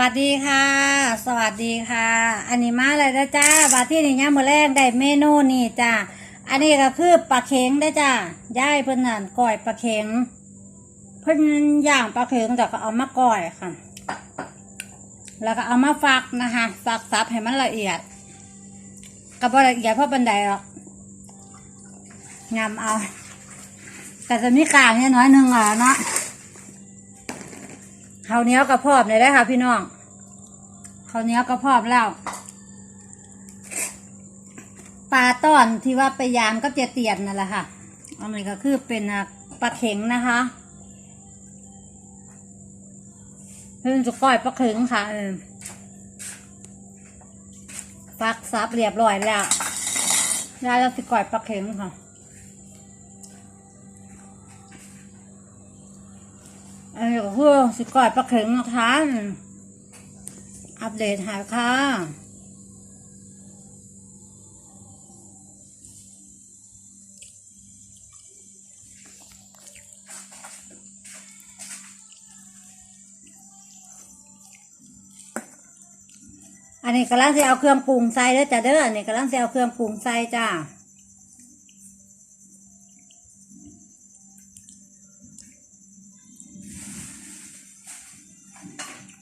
วัสดีค่ะ สวัสดีค่ะ อันนี้มาเลยนะจ้าบาที่นี่ย่ามือแรกได้เมนูนี่จ้าอันนี้ก็คือปลาเข็งได้จ้าย่ายเพิ่นนั่นก่อยปลาเข็งเพิ่นย่างปลาเข็งแต่ก็เอามาก่อยค่ะ แล้วก็เอามาฟักนะคะฟักซับให้มันละเอียดก็บ่ละเอียดเพราะบันไดหรอกงามเอาแต่จะมีกลางเนี่ยน้อยหนึ่งอะเนาะ ข้าวเหนียวกระพอบเลยได้ค่ะพี่น้องข้าวเหนียวกระพอบแล้วปลาต้อนที่ว่าไปยามก็เจียเตียนนั่นแหละค่ะอันนี้ก็คือเป็นปลาเข็งนะคะเพิ่งจะก้อยปลาเข็งค่ะฟักซับเรียบร้อยแล้วแล้วเราจะก้อยปลาเข็งค่ะ อันนี้ก็คือสิก่อยปลาเข็งนะคะอัปเดตหายค่ะอันนี้กำลังจะเอาเครื่องปรุงใส่เด้อจ้ะเด้ออันนี้กำลังจะเอาเครื่องปรุงใส่จ้า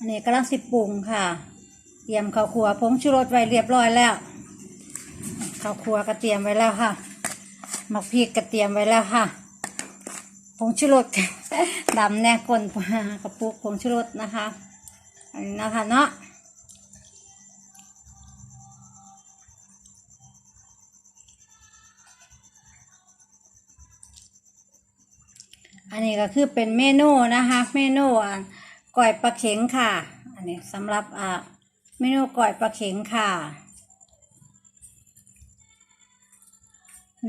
อันนี้กำลังสิบปรุงค่ะ เตรียมข้าวคั่วผงชูรสไว้เรียบร้อยแล้วข้าวคั่วก็เตรียมไว้แล้วค่ะหมักพริกก็เตรียมไว้แล้วค่ะผงชูรสดำแน่ก้นกระปุกผงชูรสนะคะอันนี้นะคะเนาะอันนี้ก็คือเป็นเมนูนะคะ เมนูอะ ก่อยปลาเข็งค่ะ อันนี้สำหรับอ่าเมนูก่อยปลาเข็งค่ะ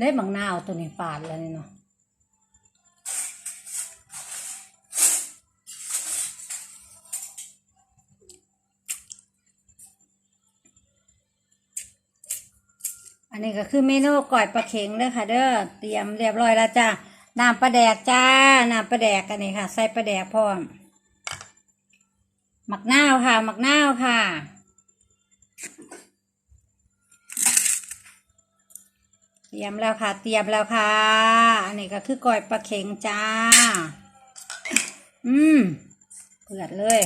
ได้บางนาวตัวนี้ปาดแล้วนี่เนาะอันนี้ก็คือเมนูก่อยปลาเข็งเด้อค่ะ เด้อเตรียมเรียบร้อยแล้วจ้าน้ำปลาแดกจ้าน้ำปลาแดกอันนี้ค่ะ ใส่ปลาแดกพร้อม หมักนาวค่ะ หมักนาวค่ะ เตรียมแล้วค่ะ เตรียมแล้วค่ะ อันนี้ก็คือก้อยปลาเข็งจ้า อืมเปือดเลย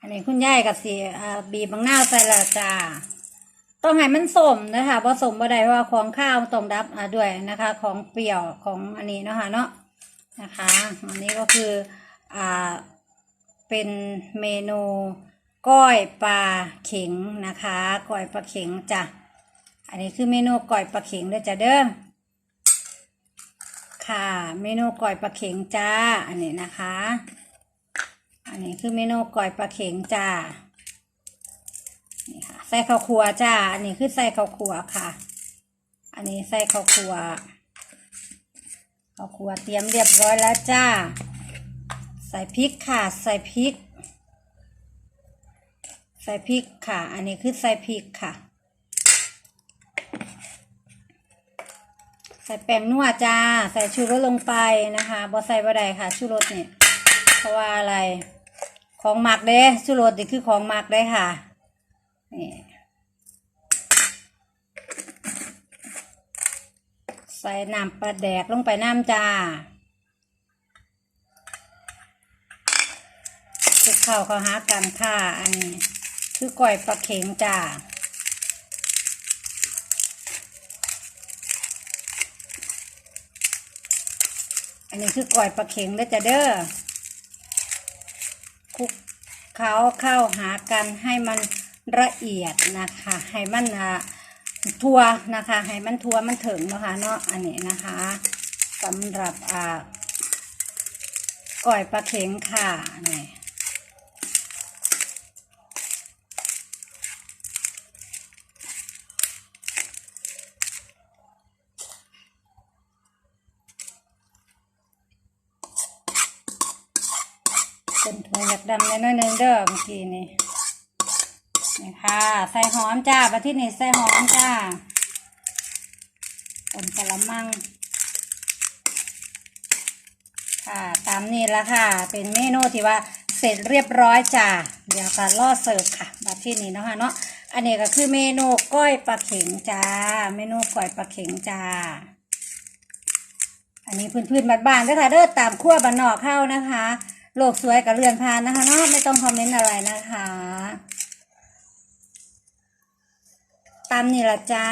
อันนี้คุณยายกับสีบีบบางนาวใส่ละจ้า ต้องให้มันสมนะคะผสมบ่ได้เพราะว่าของข้าวต้องดับอ่าด้วยนะคะ ของเปรี้ยวของอันนี้นะคะเนาะนะคะอันนี้ก็คืออ่าเป็นเมนูก้อยปลาเข็งนะคะก้อยปลาเข็งจ้ะอันนี้คือเมนูก้อยปลาเข็งเด้อจ้ะเด้อค่ะ เมนูก้อยปลาเข็งจ้าอันนี้นะคะ อันนี้คือเมนูก้อยปลาเข็งจ้า ใส่ข้าวคั่วจ้า อันนี้คือใส่ข้าวคั่วค่ะ อันนี้ใส่ข้าวคั่วข้าวคั่วเตรียมเรียบร้อยแล้วจ้า ใส่พริกค่ะ ใส่พริก ใส่พริกค่ะ อันนี้คือใส่พริกค่ะ ใส่แป้งนัวจ้า ใส่ชูรสลงไปนะคะบ่ใส่บ่ได้ค่ะ ชูรสเนี่ยเพราะว่าอะไร ของหมักเด้ชูรสนี่คือของหมักได้ค่ะ นี่ใส่น้ำปลาแดกลงไปน้ำจ้าคลุกเข้าเขาหากันค่ะ อันนี้คือก้อยปลาเข็งจ้าอันนี้คือก้อยปลาเข็งเด้อจ้ะเด้อคลุกเขาเข้าหากันให้มัน ละเอียดนะคะให้มันอะทัวนะคะให้มันทัวมันถึงนะคะเนาะอันนี้นะคะสำหรับอ่าก่อยปลาเข็งค่ะนี่เป็นถั่วอยากดำในน้อยหนึงเด้อเมื่อกี้นี่ นี่ค่ะ ใส่หอมจ้ามาที่นี่ใส่หอมจ้าต้มกะละมัง ค่ะตามนี้ละค่ะ เป็นเมนูที่ว่าเสร็จเรียบร้อยจ้าเดี๋ยวก็รอเสิร์ฟค่ะมาที่นี่นะคะเนาะอันนี้ก็คือเมนูก้อยปลาเข็งจ้า เมนูก้อยปลาเข็งจ้า อันนี้พื้นๆบ้านๆด้วยค่ะเด้อตามขั้วบ้านนอกเข้านะคะ โลกสวยกับเรือนพานนะคะเนาะไม่ต้องคอมเมนต์อะไรนะคะ ตามนี่ละจ้า